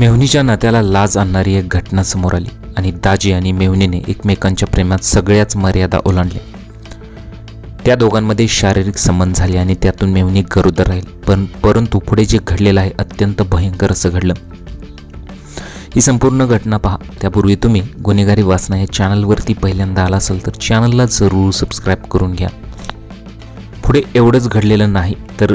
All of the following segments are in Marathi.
मेहुनीच्या नात्याला लाज आणणारी एक घटना समोर आली आणि दाजी आणि मेहुनीने एकमेकांच्या प्रेमात सगळ्याच मर्यादा ओलांडल्या. त्या दोघांमध्ये शारीरिक संबंध झाले आणि त्यातून मेहुनी गरोदर राहील पण परंतु पुढे जे घडलेलं आहे अत्यंत भयंकर असं घडलं. ही संपूर्ण घटना पहा. त्यापूर्वी तुम्ही गुन्हेगारी वाचना या चॅनलवरती पहिल्यांदा आला असाल तर चॅनलला जरूर सबस्क्राईब करून घ्या. पुढे एवढंच घडलेलं नाही तर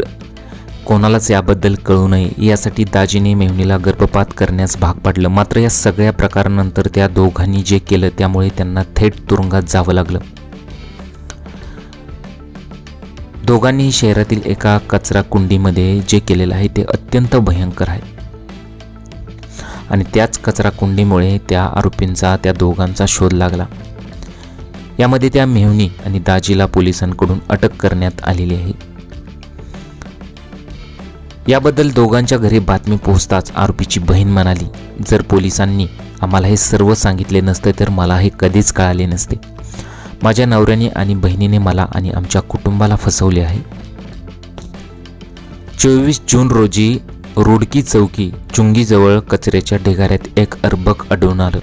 कोणालाच याबद्दल कळू नये. यासाठी दाजीने मेहुणीला गर्भपात करण्यास भाग पाडलं. मात्र या सगळ्या प्रकारानंतर त्या दोघांनी जे केलं त्यामुळे त्यांना थेट तुरुंगात जावं लागलं. दोघांनी शहरातील एका कचरा कुंडीमध्ये जे केलेलं आहे ते अत्यंत भयंकर आहे. आणि त्याच कचरा कुंडीमुळे त्या आरोपींचा त्या दोघांचा शोध लागला. यामध्ये त्या मेहुणी आणि दाजीला पोलिसांकडून अटक करण्यात आलेली आहे. याबद्दल दोघांच्या घरी बातमी पोहोचताच आरोपीची बहीण म्हणाली जर पोलिसांनी आम्हाला हे सर्व सांगितले नसते तर मला हे कधीच कळाले नसते. माझ्या नवऱ्याने आणि बहिणीने मला आणि आमच्या कुटुंबाला फसवले आहे. चोवीस जून रोजी रुडकी चौकी चुंगीजवळ कचऱ्याच्या ढिगाऱ्यात एक अर्बक आढळून आलं.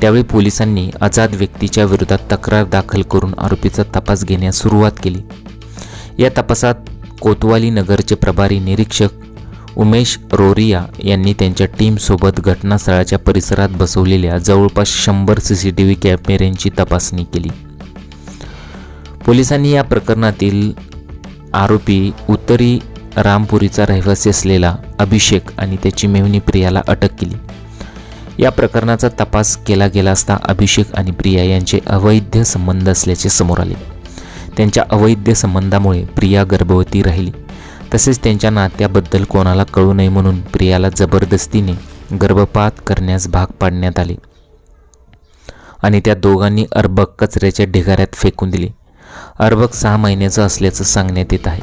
त्यावेळी पोलिसांनी आजाद व्यक्तीच्या विरोधात तक्रार दाखल करून आरोपीचा तपास घेण्यास सुरुवात केली. या तपासात कोतवाली नगरचे प्रभारी निरीक्षक उमेश रोरिया यांनी त्यांच्या टीमसोबत घटनास्थळाच्या परिसरात बसवलेल्या जवळपास शंभर सी सी टी व्ही कॅमेऱ्यांची तपासणी केली. पोलिसांनी या प्रकरणातील आरोपी उत्तरी रामपुरीचा रहिवासी असलेला अभिषेक आणि त्याची मेहुणी प्रियाला अटक केली. या प्रकरणाचा तपास केला गेला असता अभिषेक आणि प्रिया यांचे अवैध संबंध असल्याचे समोर आले. त्यांच्या अवैध संबंधामुळे प्रिया गर्भवती राहिली. तसेच त्यांच्या नात्याबद्दल कोणाला कळू नये म्हणून प्रियाला जबरदस्तीने गर्भपात करण्यास भाग पाडण्यात आले. आणि त्या दोघांनी अर्बक कचऱ्याच्या ढिगाऱ्यात फेकून दिले. अर्बक सहा महिन्याचं असल्याचं सांगण्यात येत आहे.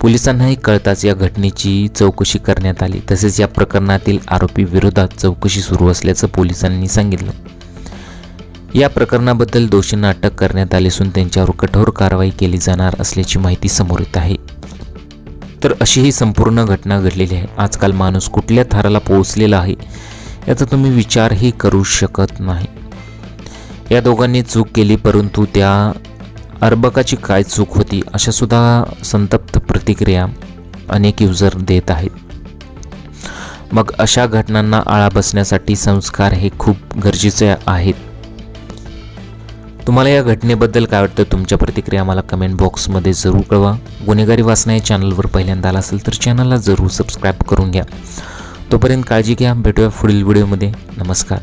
पोलिसांनाही कळताच या घटनेची चौकशी करण्यात आली. तसेच या प्रकरणातील आरोपी विरोधात चौकशी सुरू असल्याचं पोलिसांनी सांगितलं. या प्रकरणाबद्दल दोषींना अटक करण्यात आली असून त्यांच्यावर कठोर कारवाई केली जाणार असल्याची माहिती समोर येत आहे. तर अशी ही संपूर्ण घटना घडलेली आहे. आजकाल माणूस कुठल्या थराला पोहोचलेला आहे याचा तुम्ही विचारही करू शकत नाही. या दोघांनी चूक केली परंतु त्या अर्बकाची काय चूक होती अशासुद्धा संतप्त प्रतिक्रिया अनेक युजर देत आहेत. मग अशा घटनांना आळा बसण्यासाठी संस्कार हे खूप गरजेचे आहेत. तुम्हाला या घटनेबद्दल काय वाटतं? तुमच्या प्रतिक्रिया मला कमेंट बॉक्समध्ये जरूर कळवा. गुन्हेगारी वाचना या चॅनलवर पहिल्यांदा आला असेल तर चॅनलला जरूर सबस्क्राईब करून घ्या. तोपर्यंत काळजी घ्या. भेटूया पुढील व्हिडिओमध्ये नमस्कार.